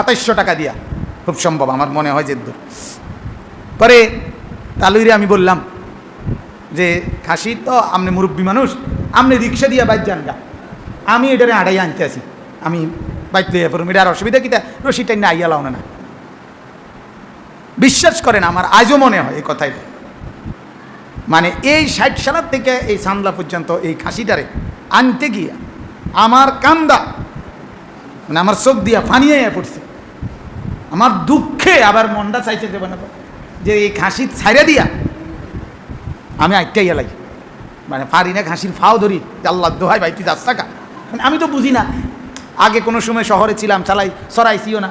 সাতাইশশো টাকা দিয়া। খুব সম্ভব, আমার মনে হয় যে পরে তালুইরে আমি বললাম যে, খাসি তো আপনি মুরব্বী মানুষ আপনি রিক্সা দিয়া বাইর যান গা। আমি এটারে আড়াই আনতে আসি আমি বাইক দিয়ে পড়ুম। এটার অসুবিধা কিতা রশিটা না আইয়া লাও না বিশ্বাস করেন, আমার আজও মনে হয় এই কথাই। মানে এই ষাট সালার থেকে এই সান্দলা পর্যন্ত এই খাসিটারে আনতে গিয়া আমার কান্দা মানে আমার চোখ দিয়া ফানিয়ে পড়ছে। আমার দুঃখে আবার মনটা চাইছে দেবে না। যে এই খাসি ছাইড়া দিয়া আমি আটটাই এলাই। মানে পারি না খাসির ফাও ধরি আল্লাহ দোহাই ভাই, তুই যাস টাকা মানে আমি তো বুঝি না। আগে কোনো সময় শহরে ছিলাম, চালাই, সরাইছিও না।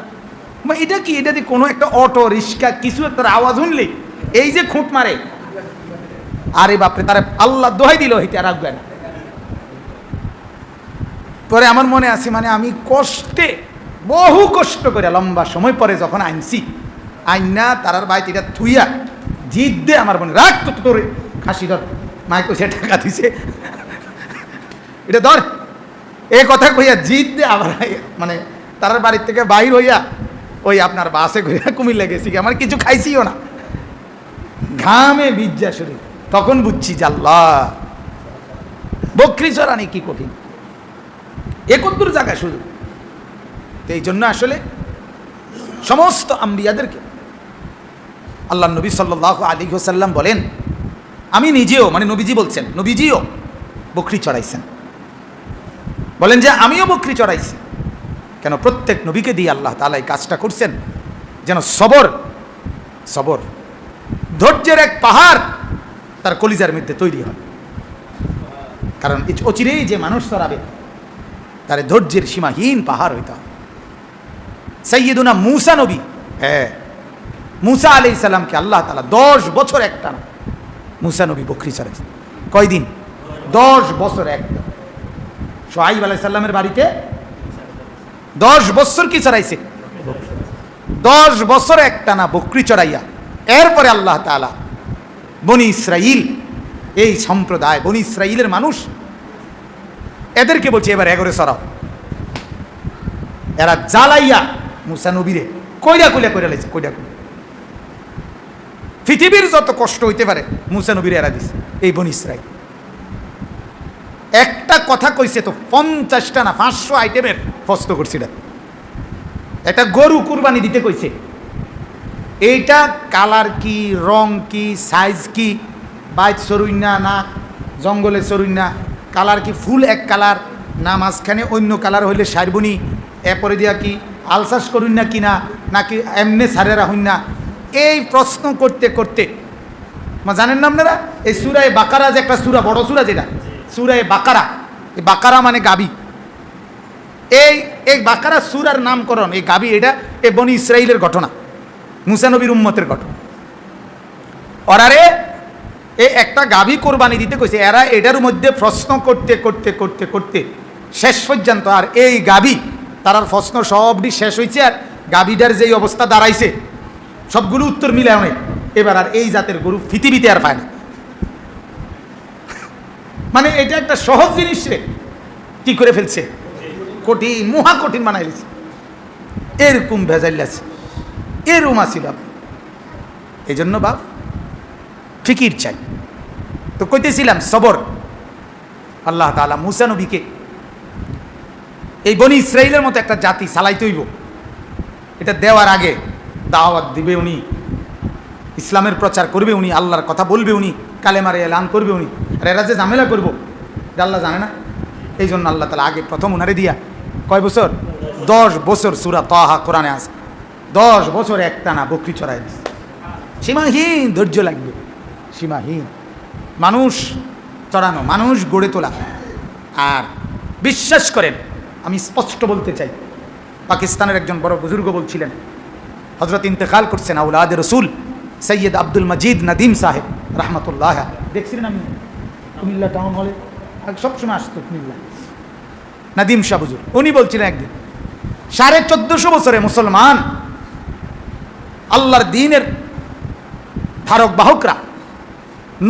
মানে এটা কি? এটা যে কোনো একটা অটো, রিক্সা, কিছু একটা আওয়াজ শুনলে এই যে খুঁট মারে। আরে বাপরে, তারা আল্লাহ দোহাই দিল হইতে আর রাখবে না। পরে আমার মনে আছে মানে আমি কষ্টে বহু কষ্ট করে লম্বা সময় পরে যখন আনছি আইনা তারার বাইত এটা থুইয়া জিদ দে আমার মনে রাখ তো তোর খাসি ধর। মায় কইছে, টাকা দিছে। এটা ধর, এ কথা কইয়া জিদ দে আবার মানে তারার বাড়ির থেকে বাইর হইয়া ওই আপনার বাসে ঘুরিয়া কুমিল্লা গেছি আমার কিছু খাইছিও না। ঘামে বিজ্জা শরীর। তখন বুঝছি আল্লাহ, বকরি চড়ানি কি কঠিন। একত্তর জায়গা শুধু তো এই জন্য আসলে সমস্ত আম্বিয়াদেরকে আল্লাহ নবী সাল্লাহ আলী হোসাল্লাম বলেন, আমি নিজেও মানে নবীজি বলছেন, নবীজিও বকরি চড়াইছেন। বলেন যে আমিও বকরি চড়াইছি। কেন প্রত্যেক নবীকে দিয়ে আল্লাহ তালা এই কাজটা করছেন? যেন সবর সবর, ধৈর্যের এক পাহাড় তার কলিজার মধ্যে তৈরি হয়। কারণ অচিরেই যে মানুষ চড়াবে, তার ধৈর্যের সীমাহীন পাহাড় হইতে হবে। সৈয়দুনা মুসা নবী। হ্যাঁ। মুসা আলি সাল্লামকে আল্লাহ তালা দশ বছর একটা না মুসা নবী বকরি চড়াইছে কয়দিন? দশ বছর একটা। সোহাইব আলাই সাল্লামের বাড়িতে দশ বছর কি চড়াইছে? দশ বছর একটা না বকরি চড়াইয়া। এরপরে আল্লাহ তালা বনি ইসরাইল এই সম্প্রদায় বনি ইসরাইলের মানুষ এদেরকে বলছে এবার এগরে সরাও। এরা জ্বালাইয়া মুসা নবীরে। কইরা কইলা কইরা লাইছে, কইরা কইরা। পৃথিবীর যত কষ্ট হইতে পারে, মুসা নবীরে এরা দিছে, এই বনি ইসরাইল। একটা কথা কইছে তো, পঞ্চাশটা না, পাঁচশো আইটেমের ফস্ত করছি এটা। একটা গরু কুরবানি দিতে কইছে। এইটা কালার কি, রং কি, সাইজ কি বাইক সরুই না না, জঙ্গলে সরুই না, কালার কি, ফুল এক কালার, না মাঝখানে অন্য কালার হইলে সারবনি, এরপরে দিয়া কি আলসাস করুন না কিনা, নাকি এমনি সারেরা হইন না? এই প্রশ্ন করতে করতে জানেন না আপনারা? এই সুরায় বাকারা যে একটা সুরা, বড় সুরা যেটা? সুরায় বাকারা। এই বাকারা মানে গাবি। এই এই বাকারা সুরার নামকরণ, এই গাবি এটা এ বনি ইসরাইলের ঘটনা। মুসানবীর উম্মতের ঘটনা। ওরারে এ একটা গাভী কোরবানি দিতে কইছে, এরা এটার মধ্যে প্রশ্ন করতে করতে করতে করতে শেষ পর্যন্ত আর এই গাভী তারার প্রশ্ন সবটি শেষ হয়েছে আর গাভীটার যেই অবস্থা দাঁড়াইছে, সবগুলো উত্তর মিলে অনেক এবার আর এই জাতের গরু পৃথিবীতে আর পায় না। মানে এটা একটা সহজ জিনিস রে। কি করে ফেলছে? কঠিন, মহা কঠিন বানাইছে এরকম ভেজাইল আছে। এরকম আসিল এই জন্য বাপ, ফিকির চাই। তো কইতেছিলাম, সবর। আল্লাহ তালা মুসা নবীকে এই বনি ইসরাইলের মতো একটা জাতি সালাইতে হইব। এটা দেওয়ার আগে দাওয়াত দিবে উনি, ইসলামের প্রচার করবে উনি, আল্লাহর কথা বলবে উনি, কালেমারে এলান করবে উনি। আর এরা যে ঝামেলা করব, এটা আল্লাহ জানে না। এই জন্য আল্লাহ তালা আগে প্রথম উনারে দিয়া, কয় বছর? দশ বছর সুরা তহা কোরআনে আছে। দশ বছর একটা না বকরি চড়াই দিছে। সীমাহীন, ধৈর্য লাগবে। সীমাহীন। মানুষ চড়ানো, মানুষ গড়ে তোলা। আর বিশ্বাস করেন আমি স্পষ্ট বলতে চাই। পাকিস্তানের একজন বড় বুজুর্গ বলছিলেন হজরত ইন্তেকাল করছেন আউলাদ রসুল সৈয়দ আব্দুল মজিদ নদীম সাহেব, রহমতুল্লাহ দেখছিলেন আমি কুমিল্লা টাউন হলে সবসময় আসতো কুমিল্লা। নদীম শাহ বুজুর উনি বলছিলেন একদিন, সাড়ে চোদ্দশো বছরে মুসলমান, আল্লাহর দিনের ধারক বাহকরা,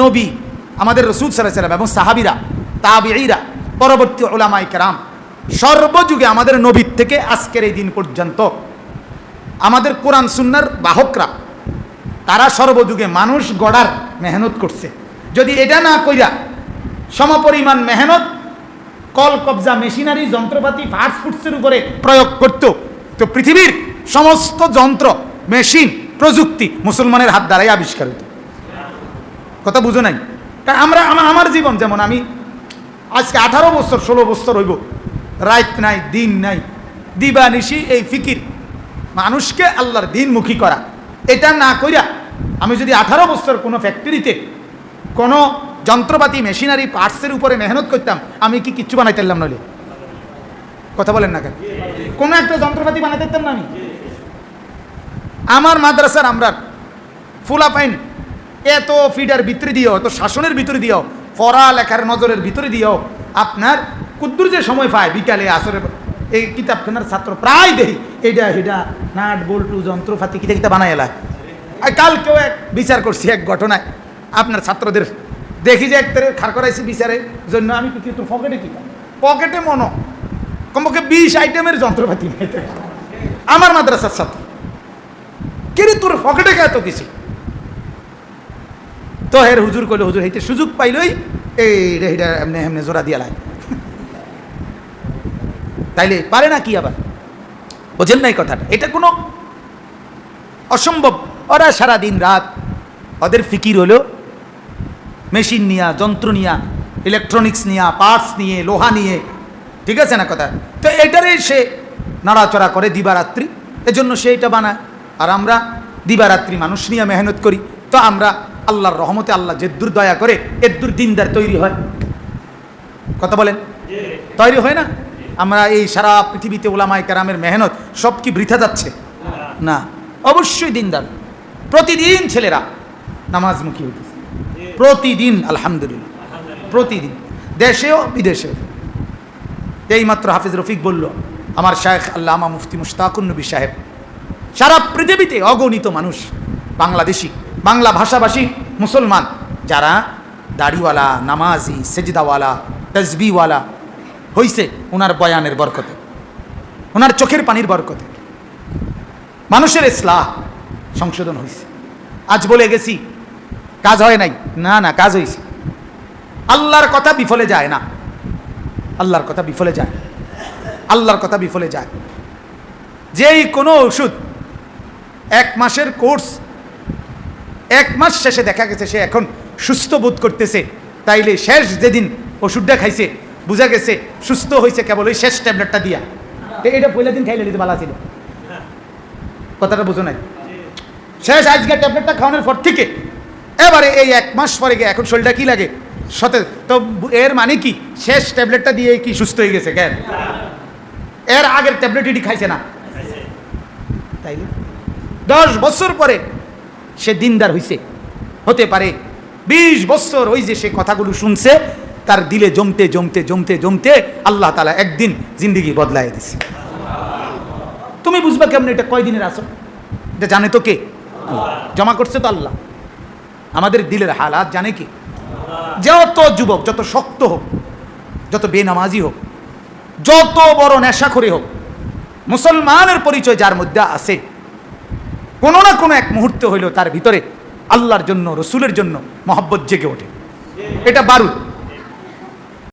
নবী, আমাদের রসুল সাল্লাম এবং সাহাবিরা তাবিরা পরবর্তী ওলামাই কেরাম সর্বযুগে আমাদের নবীর থেকে আজকের এই দিন পর্যন্ত আমাদের কোরআন সুন্নার বাহকরা, তারা সর্বযুগে মানুষ গড়ার মেহনত করছে। যদি এটা না কইরা সমপরিমাণ মেহনত, কল, কবজা, মেশিনারি, যন্ত্রপাতি, ফাস্ট ফুডসের উপরে প্রয়োগ করত, তো পৃথিবীর সমস্ত যন্ত্র, মেশিন, প্রযুক্তি মুসলমানের হাত দ্বারাই আবিষ্কার হতো কথা বুঝো নাই? কারণ আমার আমার জীবন যেমন, আমি আজকে আঠারো বছর, ষোলো বছর হইব রাত নাই, দিন নাই। দিবানিশি এই ফিকির। মানুষকে আল্লাহর দিনমুখী করা। এটা না কইরা আমি যদি আঠারো বছর কোনো ফ্যাক্টরিতে কোনো যন্ত্রপাতি, মেশিনারি, পার্টসের উপরে মেহনত করতাম, আমি কি কিচ্ছু বানাইতে পারলাম নইলে? কথা বলেন না কেন? কোনো একটা যন্ত্রপাতি বানাইতে পারতাম না আমি। আমার মাদ্রাসার আমরা ফুলা পাইন এত ফিডার ভিতরে দিও, এত শাসনের ভিতরে দিও পড়া লেখার নজরের ভিতরে দিও, আপনার কুদ্দুর যে সময় পায়, বিকালে আসরে এই কিতাবখানার ছাত্র প্রায় দেখি এইটা হেটা নাট, বল্টু যন্ত্রপাতি কিতা কিতা বানাই এলা কালকেও এক বিচার করছি এক ঘটনায়। আপনার ছাত্রদের দেখি যে এক তারের খার করাইছি বিচারের জন্য আমি কি তোর পকেটে কি পকেটে মনো। কমপক্ষে বিশ আইটেমের যন্ত্রপাতি নিয়ে আমার মাদ্রাসার ছাত্র। কিরে তোর পকেটে এত কিছু? তো হের হুজুর কইলে, হুজুর, হইতে সুযোগ পাইলই, এই রে হিটা এমনি এমনি জোড়া দিয়া লাই। তাইলে পারে না কি আবার? বোঝেন নাই কথাটা। এটা কোনো অসম্ভব। ওরা সারা দিন রাত ওদের ফিকির হলো মেশিন নিয়া যন্ত্র নিয়া ইলেকট্রনিক্স নিয়া পার্টস নিয়ে লোহা নিয়ে। ঠিক আছে না কথা? তো এটারে সে নাড়াচড়া করে দিবারাত্রি। এজন্য সে এটা বানায়। আর আমরা দিবারাত্রি মানুষ নিয়ে মেহনত করি। তো আমরা আল্লাহর রহমতে আল্লাহ যেদ্দুর দয়া করে এদ্দুর দিনদার তৈরি হয়। কথা বলেন? তৈরি হয় না? আমরা এই সারা পৃথিবীতে ওলামাই কেরামের মেহনত সব কি বৃথা যাচ্ছে? না। অবশ্যই দিনদার। প্রতিদিন ছেলেরা নামাজমুখী হইতেছে। প্রতিদিন আলহামদুলিল্লাহ। প্রতিদিন। দেশেও বিদেশেও। এইমাত্র হাফিজ রফিক বলল আমার শায়েখ আল্লামা মুফতি মুশতাকুন নবী সাহেব সারা পৃথিবীতে অগণিত মানুষ বাংলাদেশি বাংলা ভাষাভাষী মুসলমান যারা দাড়িওয়ালা নামাজি সেজদাওয়ালা তসবিওয়ালা হইছে ওনার বয়ানের বরকতে ওনার চোখের পানির বরকতে। মানুষের ইসলাহ সংশোধন হয়েছে আজ বলে গেছি, কাজ হয় নাই? না না, কাজ হয়েছে আল্লাহর কথা বিফলে যায় না। আল্লাহর কথা বিফলে যায়। আল্লাহর কথা বিফলে যায়। যেই কোনো ওষুধ এক মাসের কোর্স, এক মাস শেষে দেখা গেছে সে এখন সুস্থ বোধ করতেছে, তাইলে শেষ যেদিন ওষুধটা খাইছে বোঝা গেছে, সুস্থ হয়েছে কেবল, ওই শেষ ট্যাবলেটটা দিয়া। তো এটা পয়লা দিন খাইলে নিতে ভালো ছিল কথাটা বুঝো নাই? শেষ আজকে ট্যাবলেটটা খাওয়ানোর পর থেকে। এবারে এই এক মাস পরে গিয়ে এখন শরীরটা কি লাগে? সতেজ। তো এর মানে কি? শেষ ট্যাবলেটটা দিয়ে কি সুস্থ হয়ে গেছে, কেন? এর আগের ট্যাবলেট এটি খাইছে না। তাইলে দশ বছর পরে সে দিনদার হইছে। হতে পারে বিশ বছর ওই যে সে কথাগুলো শুনছে তার দিলে জমতে জমতে জমতে জমতে আল্লাহ তালা একদিন জিন্দিগি বদলায় দিছে। তুমি বুঝবা কেমন এটা কয়দিনের আসো এটা জানে তো কে? জমা করছে তো আল্লাহ। আমাদের দিলের হালাত জানে কি? যত যুবক, যত শক্ত হোক, যত বেনামাজি হোক, যত বড় নেশা করে হোক, মুসলমানের পরিচয় যার মধ্যে আছে, কোনো না কোনো এক মুহূর্তে হইলেও তার ভিতরে আল্লাহর জন্য, রসুলের জন্য মহব্বত জেগে ওঠে। এটা বারুদ।